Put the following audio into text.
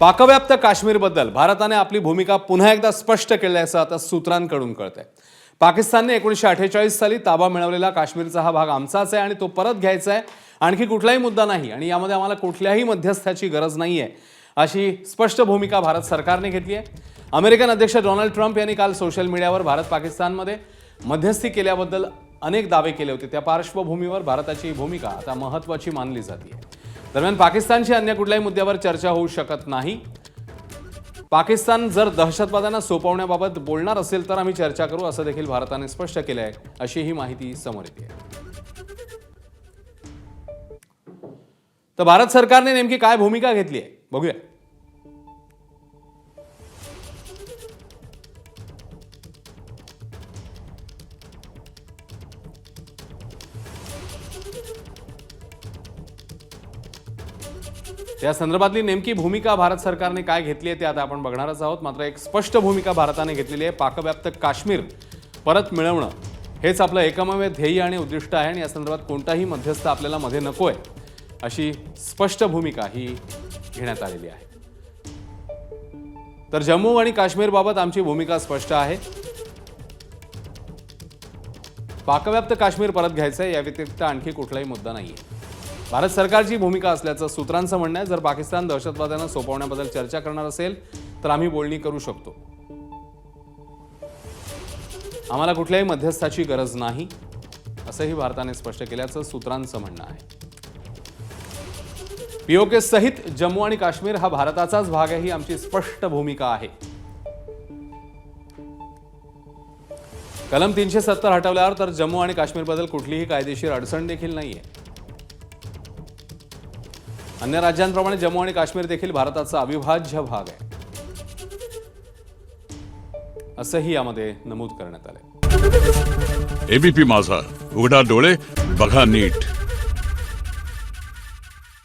पाकव्याप्त काश्मीरबद्दल भारताने आपली भूमिका पुन्हा एकदा स्पष्ट केल्याचं आता सूत्रांकडून कळतंय. पाकिस्तानने एकोणीसशे अठ्ठेचाळीस साली ताबा मिळवलेला काश्मीरचा हा भाग आमचाच आहे आणि तो परत घ्यायचा आहे. आणखी कुठलाही मुद्दा नाही आणि यामध्ये आम्हाला कुठल्याही मध्यस्थाची गरज नाही आहे अशी स्पष्ट भूमिका भारत सरकारने घेतली आहे. अमेरिकन अध्यक्ष डोनाल्ड ट्रम्प यांनी काल सोशल मीडियावर भारत पाकिस्तानमध्ये मध्यस्थी केल्याबद्दल अनेक दावे केले होते. त्या पार्श्वभूमीवर भारताची भूमिका आता महत्त्वाची मानली जाते दरम्यान पाकिस्तानशी अन्य कुठल्याही मुद्द्यावर चर्चा होऊ शकत नाही. पाकिस्तान जर दहशतवाद्यांना सोपवण्याबाबत बोलणार असेल तर आम्ही चर्चा करू असं देखील भारताने स्पष्ट केलं आहे. अशी ही माहिती समोर येते. तर भारत सरकारने नेमकी काय भूमिका घेतली आहे? बघूया. या संदर्भातली नेमकी भूमिका भारत सरकारने काय घेतली आहे ते आता आपण बघणारच आहोत. मात्र एक स्पष्ट भूमिका भारताने घेतलेली आहे पाकव्याप्त काश्मीर परत मिळवणं. हेच आपलं एकमेव ध्येय आणि उद्दिष्ट आहे आणि या संदर्भात कोणताही मध्यस्थ आपल्याला मध्ये नको आहे अशी स्पष्ट भूमिका ही घेण्यात आलेली आहे. तर जम्मू आणि काश्मीरबाबत आमची भूमिका स्पष्ट आहे. पाकव्याप्त काश्मीर परत घ्यायचं आहे या व्यतिरिक्त आणखी कुठलाही मुद्दा नाही आहे भारत सरकारची भूमिका असल्याचं सूत्रांचं म्हणणं आहे. जर पाकिस्तान दहशतवाद्यांना सोपवण्याबद्दल चर्चा करणार असेल तर आम्ही बोलणी करू शकतो. आम्हाला कुठल्याही मध्यस्थाची गरज नाही असंही भारताने स्पष्ट केल्याचं सूत्रांचं म्हणणं आहे. पीओके सहित जम्मू आणि काश्मीर हा भारताचाच भाग आहे ही आमची स्पष्ट भूमिका आहे. कलम तीनशे सत्तर हटवल्यावर तर जम्मू आणि काश्मीरबद्दल कुठलीही कायदेशीर अडचण देखील नाहीये. अन्य राज्यांप्रमाणे जम्मू आणि काश्मीर देखील भारताचा अविभाज्य भाग आहे. असंही यामध्ये नमूद करण्यात आलं एबीपी माझा. उघडा डोळे बघा नीट.